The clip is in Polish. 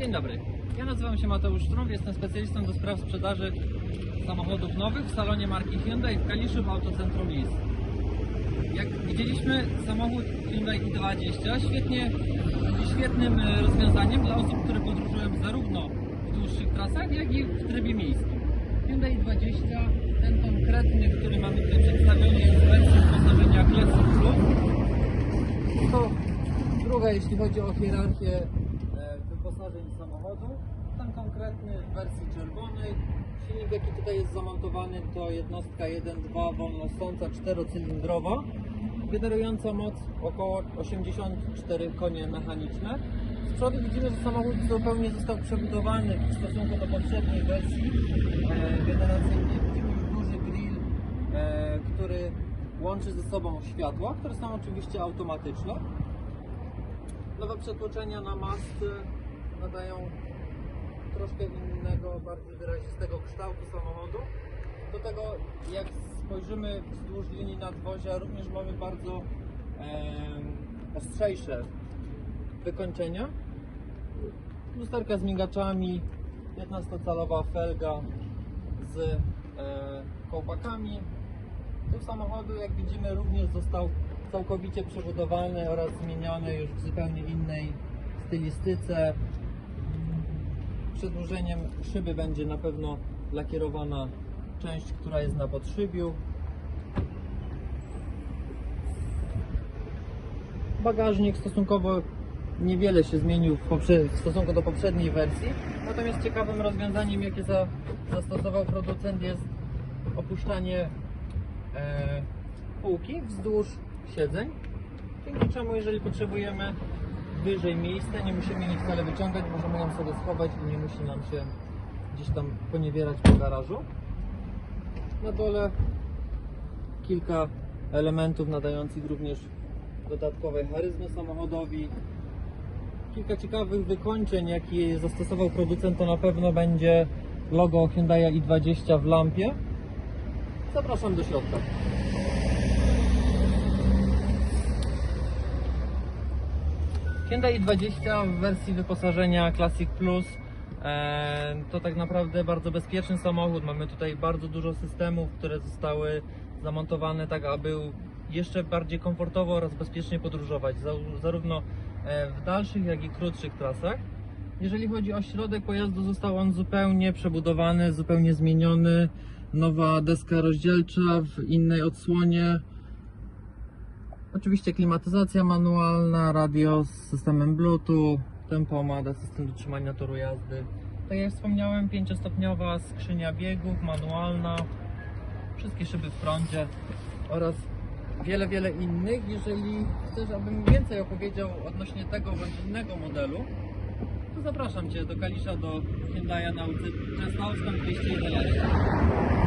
Dzień dobry. Ja nazywam się Mateusz Trump, jestem specjalistą do spraw sprzedaży samochodów nowych w salonie marki Hyundai w Kaliszu w Autocentrum Lis. Jak widzieliśmy, samochód Hyundai i20 świetnie, świetnym e, rozwiązaniem dla osób, które podróżują zarówno w dłuższych trasach, jak i w trybie miejskim. Hyundai i20, ten konkretny, który mamy tutaj przedstawiony, jest w wersji wyposażenia Classic Plus. To druga, jeśli chodzi o hierarchię wyposażeń samochodu. Ten konkretny w wersji czerwonej. Silnik, jaki tutaj jest zamontowany, to jednostka 1.2 wolnosąca czterocylindrowa, generująca moc około 84 konie mechaniczne. Z przodu widzimy, że samochód zupełnie został przebudowany w stosunku do poprzedniej wersji e, generacyjnej. Widzimy już duży grill, e, który łączy ze sobą światła, które są oczywiście automatyczne. Nowe przetłoczenia na mast e, nadają troszkę innego, bardziej wyrazistego kształtu samochodu. Do tego jak spojrzymy wzdłuż linii nadwozia również mamy bardzo em, ostrzejsze wykończenia. Lusterka z migaczami, 15-calowa felga z e, kołpakami. Tył samochodu, jak widzimy, również został całkowicie przebudowany oraz zmieniony już w zupełnie innej stylistyce. Przedłużeniem szyby będzie na pewno lakierowana część, która jest na podszybiu. Bagażnik stosunkowo niewiele się zmienił w, w stosunku do poprzedniej wersji. Natomiast ciekawym rozwiązaniem, jakie za- zastosował producent, jest opuszczanie e, półki wzdłuż siedzeń. Dzięki czemu, jeżeli potrzebujemy wyżej miejsca, nie musimy ich wcale wyciągać, możemy ją sobie schować i nie musi nam się gdzieś tam poniewierać po garażu. Na dole kilka elementów nadających również dodatkowej charyzmy samochodowi. Kilka ciekawych wykończeń, jakie zastosował producent, to na pewno będzie logo Hyundai i20 w lampie. Zapraszam do środka. Hyundai 20 w wersji wyposażenia Classic Plus e, to tak naprawdę bardzo bezpieczny samochód. Mamy tutaj bardzo dużo systemów, które zostały zamontowane tak, aby jeszcze bardziej komfortowo oraz bezpiecznie podróżować, za- zarówno e, w dalszych, jak i krótszych trasach. Jeżeli chodzi o środek pojazdu, został on zupełnie przebudowany, zupełnie zmieniony. Nowa deska rozdzielcza w innej odsłonie. Oczywiście klimatyzacja manualna, radio z systemem Bluetooth, tempomat, system do trzymania toru jazdy. Tak jak wspomniałem, pięciostopniowa skrzynia biegów, manualna, wszystkie szyby w prądzie oraz wiele, wiele innych. Jeżeli chcesz, abym więcej opowiedział odnośnie tego bądź innego modelu, to zapraszam Cię do Kalisza, do Hyundai'a na ulicy Częstochowską 211.